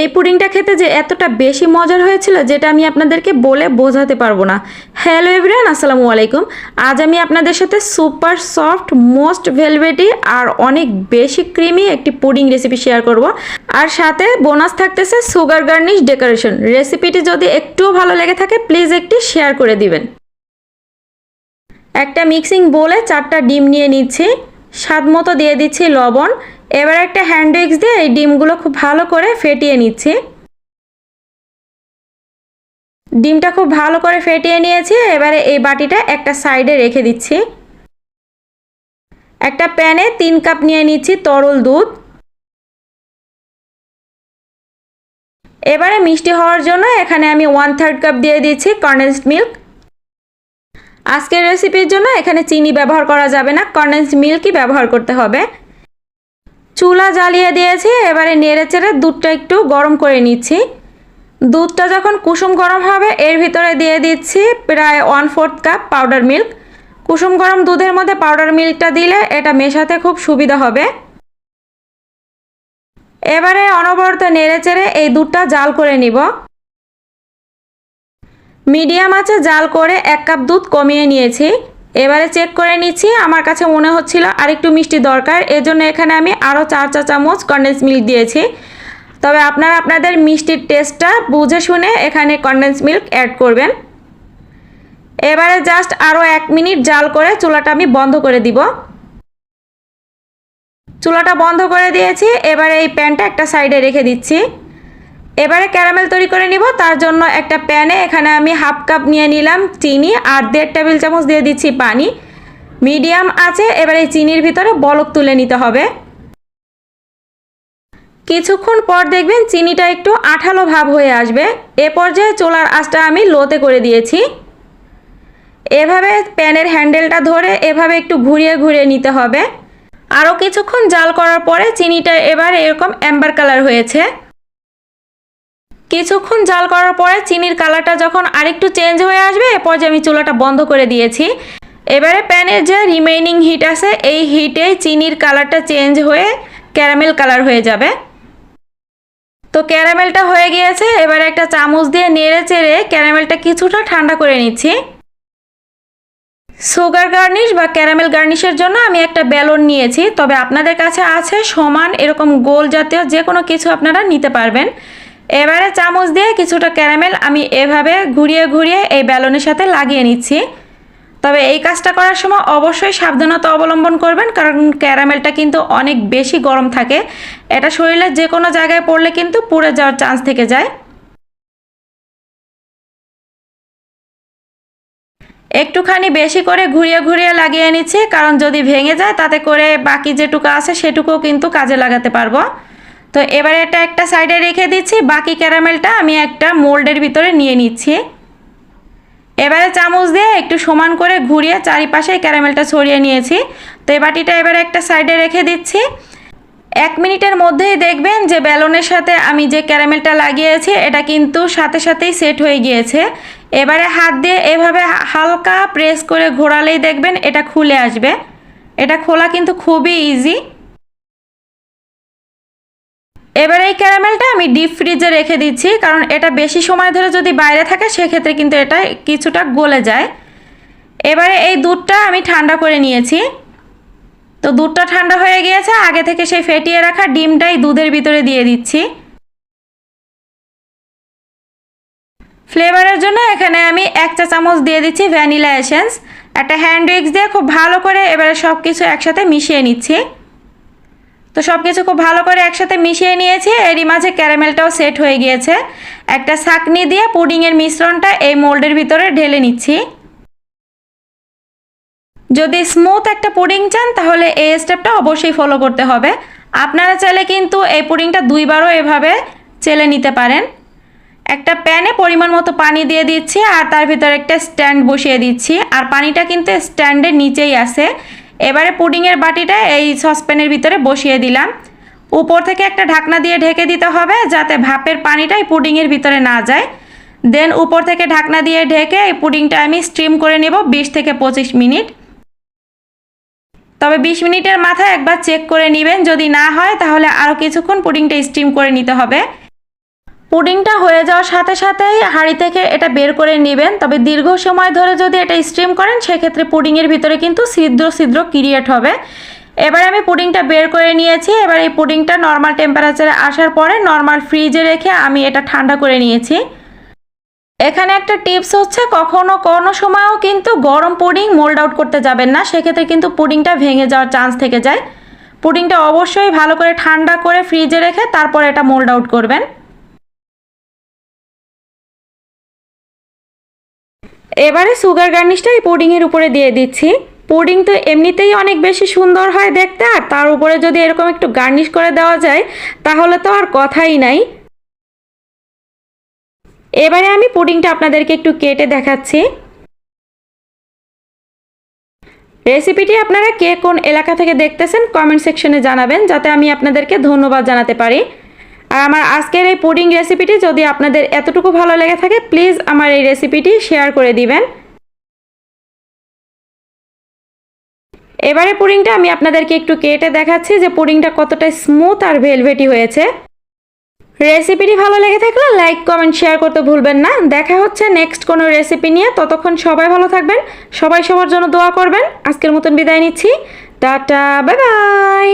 এই পুডিংটা খেতে যে এতটা বেশি মজার হয়েছিল যেটা আমি আপনাদেরকে বলে বোঝাতে পারব না। হ্যালো এভরিয়ান আসসালামু আলাইকুম। আজ আমি আপনাদের সাথে সুপার সফট, মোস্ট ভেলভেটি আর অনেক বেশি ক্রিমি একটি পুডিং রেসিপি শেয়ার করব। আর সাথে বোনাস থাকতেছে সুগার গার্নিশ ডেকোরেশন রেসিপিটি যদি একটুও ভালো লেগে থাকে প্লিজ একটি শেয়ার করে দিবেন। একটা মিক্সিং বোলে চারটা ডিম নিয়ে নিচ্ছি। স্বাদ মতো দিয়ে দিচ্ছি লবণ। এবার একটা হ্যান্ড উইক্স দিয়ে এই ডিমগুলো খুব ভালো করে ফেটিয়ে নিচ্ছি। ডিমটা খুব ভালো করে ফেটিয়ে নিয়েছি, এবারে এই বাটিটা একটা সাইডে রেখে দিচ্ছি। একটা প্যানে তিন কাপ নিয়ে নিচ্ছি তরল দুধ। এবারে মিষ্টি হওয়ার জন্য এখানে আমি ওয়ান থার্ড কাপ দিয়ে দিচ্ছি কন্ডেন্সড মিল্ক আজকের রেসিপির জন্য এখানে চিনি ব্যবহার করা যাবে না কন্ডেন্সড মিল্কই ব্যবহার করতে হবে। চুলা জ্বালিয়ে দিয়েছি, এবারে নেড়ে চেড়ে দুধটা একটু গরম করে নিচ্ছি। দুধটা যখন কুসুম গরম হবে, এর ভিতরে দিয়ে দিচ্ছি প্রায় one fourth cup powder milk কুসুম গরম দুধের মধ্যে পাউডার মিল্কটা দিলে এটা মেশাতে খুব সুবিধা হবে। এবারে অনবরত নেড়ে চেড়ে এই দুধটা জাল করে নিব। মিডিয়াম আছে জাল করে এক কাপ দুধ কমিয়ে নিয়েছি। এবারে চেক করে নিচ্ছি। আমার কাছে মনে হচ্ছিল আরেকটু মিষ্টি দরকার, এজন্য এখানে আমি আরও চার চা চামচ কন্ডেন্স মিল্ক দিয়েছি। তবে আপনারা আপনাদের মিষ্টির টেস্টটা বুঝে শুনে এখানে কন্ডেন্স মিল্ক অ্যাড করবেন। এবারে জাস্ট আরও এক মিনিট জাল করে চুলাটা আমি বন্ধ করে দিব। চুলাটা বন্ধ করে দিয়েছি, এবারে এই প্যানটা একটা সাইডে রেখে দিচ্ছি। এবারে ক্যারামেল তৈরি করে নিব। তার জন্য একটা প্যানে এখানে আমি হাফ কাপ নিয়ে নিলাম চিনি আর দেড় টেবিল চামচ দিয়ে দিচ্ছি পানি। মিডিয়াম আছে, এবারে চিনির ভিতরে বলক তুলে নিতে হবে। কিছুক্ষণ পর দেখবেন চিনিটা একটু আঠালো ভাব হয়ে আসবে। এ পর্যায়ে চোলার আঁচটা আমি লোতে করে দিয়েছি। এভাবে প্যানের হ্যান্ডেলটা ধরে এভাবে একটু ঘুরিয়ে ঘুরিয়ে নিতে হবে। আরও কিছুক্ষণ জাল করার পরে চিনিটা এবার এরকম অ্যাম্বার কালার হয়েছে। কিছুক্ষণ জাল করার পরে চিনির কালারটা যখন আরেকটু চেঞ্জ হয়ে আসবে, এ পর্যায়ে আমি চুলাটা বন্ধ করে দিয়েছি। এবারে প্যানের যে রিমেইনিং হিট আছে, এই হিটে চিনির কালারটা চেঞ্জ হয়ে ক্যারামেল কালার হয়ে যাবে। তো ক্যারামেলটা হয়ে গিয়েছে, এবারে একটা চামচ দিয়ে নেড়ে চেড়ে ক্যারামেলটা কিছুটা ঠান্ডা করে নিচ্ছি। সুগার গার্নিশ বা ক্যারামেল গার্নিশের জন্য আমি একটা বেলন নিয়েছি, তবে আপনাদের কাছে আছে সমান এরকম গোল জাতীয় যে কোনো কিছু আপনারা নিতে পারবেন। এবারে চামচ দিয়ে কিছুটা ক্যারামেল আমি এভাবে ঘুরিয়ে ঘুরিয়ে এই ব্যালনের সাথে লাগিয়ে নিচ্ছি। তবে এই কাজটা করার সময় অবশ্যই সাবধানতা অবলম্বন করবেন, কারণ ক্যারামেলটা কিন্তু অনেক বেশি গরম থাকে। এটা শরীরের যে কোনো জায়গায় পড়লে কিন্তু পুড়ে যাওয়ার চান্স থেকে যায়। একটুখানি বেশি করে ঘুরিয়ে ঘুরিয়ে লাগিয়ে নিচ্ছি, কারণ যদি ভেঙে যায় তাতে করে বাকি যেটুকু আছে সেটুকুও কিন্তু কাজে লাগাতে পারব। তো এবারে এটা একটা সাইডে রেখে দিচ্ছি, বাকি ক্যারামেলটা আমি একটা মোল্ডের ভিতরে নিয়ে নিচ্ছি। এবারে চামচ দিয়ে একটু সমান করে ঘুরিয়ে চারিপাশে ক্যারামেলটা ছড়িয়ে নিয়েছি। তো এই বাটিটা এবারে একটা সাইডে রেখে দিচ্ছি। এক মিনিটের মধ্যেই দেখবেন যে ব্যালনের সাথে আমি যে ক্যারামেলটা লাগিয়েছি, এটা কিন্তু সাথে সাথেই সেট হয়ে গিয়েছে। এবারে হাত দিয়ে এভাবে হালকা প্রেস করে ঘোরালেই দেখবেন এটা খুলে আসবে। এটা খোলা কিন্তু খুবই ইজি এবার এই ক্যারামেলটা আমি ডিপ ফ্রিজে রেখে দিচ্ছি, কারণ এটা বেশি সময় ধরে যদি বাইরে থাকে, সেক্ষেত্রে কিন্তু এটা কিছুটা গলে যায়। এবারে এই দুধটা আমি ঠান্ডা করে নিয়েছি। তো দুধটা ঠান্ডা হয়ে গিয়েছে, আগে থেকে সেই ফেটিয়ে রাখা ডিমটাই দুধের ভিতরে দিয়ে দিচ্ছি। ফ্লেভারের জন্য এখানে আমি এক চা চামচ দিয়ে দিচ্ছি ভ্যানিলা এসেন্স একটা হ্যান্ড উইক্স দিয়ে খুব ভালো করে এবারে সব কিছু একসাথে মিশিয়ে নিচ্ছি। তো সব কিছু খুব ভালো করে একসাথে মিশিয়ে নিয়েছি। এরই মাঝে ক্যারামেলটাও সেট হয়ে গিয়েছে। একটা ছাকনি দিয়ে পুডিংয়ের মিশ্রণটা এই মোল্ডের ভিতরে ঢেলে নিচ্ছি। যদি স্মুথ একটা পুডিং চান, তাহলে এই স্টেপটা অবশ্যই ফলো করতে হবে। আপনারা চাইলে কিন্তু এই পুডিংটা দুইবারও এভাবে চেলে নিতে পারেন। একটা প্যানে পরিমাণ মতো পানি দিয়ে দিচ্ছি আর তার ভিতরে একটা স্ট্যান্ড বসিয়ে দিচ্ছি। আর পানিটা কিন্তু স্ট্যান্ডের নিচেই আছে। এবারে পুডিংয়ের বাটিটা এই সসপ্যানের ভিতরে বসিয়ে দিলাম। উপর থেকে একটা ঢাকনা দিয়ে ঢেকে দিতে হবে যাতে ভাপের পানিটাই পুডিংয়ের ভিতরে না যায়। দেন উপর থেকে ঢাকনা দিয়ে ঢেকে এই পুডিংটা আমি স্টিম করে নেব বিশ থেকে পঁচিশ মিনিট। তবে বিশ মিনিটের মাথায় একবার চেক করে নেবেন, যদি না হয় তাহলে আরও কিছুক্ষণ পুডিংটা স্টিম করে নিতে হবে। পুডিংটা হয়ে যাওয়ার সাথে সাথেই হাঁড়ি থেকে এটা বের করে নেবেন। তবে দীর্ঘ সময় ধরে যদি এটা স্টিম করেন, সেক্ষেত্রে পুডিংয়ের ভিতরে কিন্তু ছিদ্র ছিদ্র ক্রিয়েট হবে। এবার আমি পুডিংটা বের করে নিয়েছি। এবার এই পুডিংটা নর্মাল টেম্পারেচারে আসার পরে নর্মাল ফ্রিজে রেখে আমি এটা ঠান্ডা করে নিয়েছি। এখানে একটা টিপস হচ্ছে, কখনো কোনো সময়ও কিন্তু গরম পুডিং মোল্ড আউট করতে যাবেন না। সেক্ষেত্রে কিন্তু পুডিংটা ভেঙে যাওয়ার চান্স থেকে যায়। পুডিংটা অবশ্যই ভালো করে ঠান্ডা করে ফ্রিজে রেখে তারপর এটা মোল্ড আউট করবেন। এবারে সুগার গার্নিশটা এই পুডিংয়ের উপরে দিয়ে দিচ্ছি। পুডিং তো এমনিতেই অনেক বেশি সুন্দর হয় দেখতে, আর তার উপরে যদি এরকম একটু গার্নিশ করে দেওয়া যায়, তাহলে তো আর কথাই নাই। এবারে আমি পুডিংটা আপনাদেরকে একটু কেটে দেখাচ্ছি। রেসিপিটি আপনারা কে কোন এলাকা থেকে দেখতেছেন কমেন্ট সেকশনে জানাবেন, যাতে আমি আপনাদেরকে ধন্যবাদ জানাতে পারি। আর আমার আজকের এই পুডিং রেসিপিটি যদি আপনাদের এতটুকু ভালো লেগে থাকে প্লিজ আমার এই রেসিপিটি শেয়ার করে দিবেন। এবারে পুডিংটা আমি আপনাদেরকে একটু কেটে দেখাচ্ছি যে পুডিংটা কতটা স্মুথ আর ভেলভেটি হয়েছে। রেসিপিটি ভালো লেগে থাকলে লাইক কমেন্ট শেয়ার করতে ভুলবেন না। দেখা হচ্ছে নেক্সট কোনো রেসিপি নিয়ে। ততক্ষণ সবাই ভালো থাকবেন। সবাই সবার জন্য দোয়া করবেন। আজকের মতন বিদায় নিচ্ছি। Tata bye bye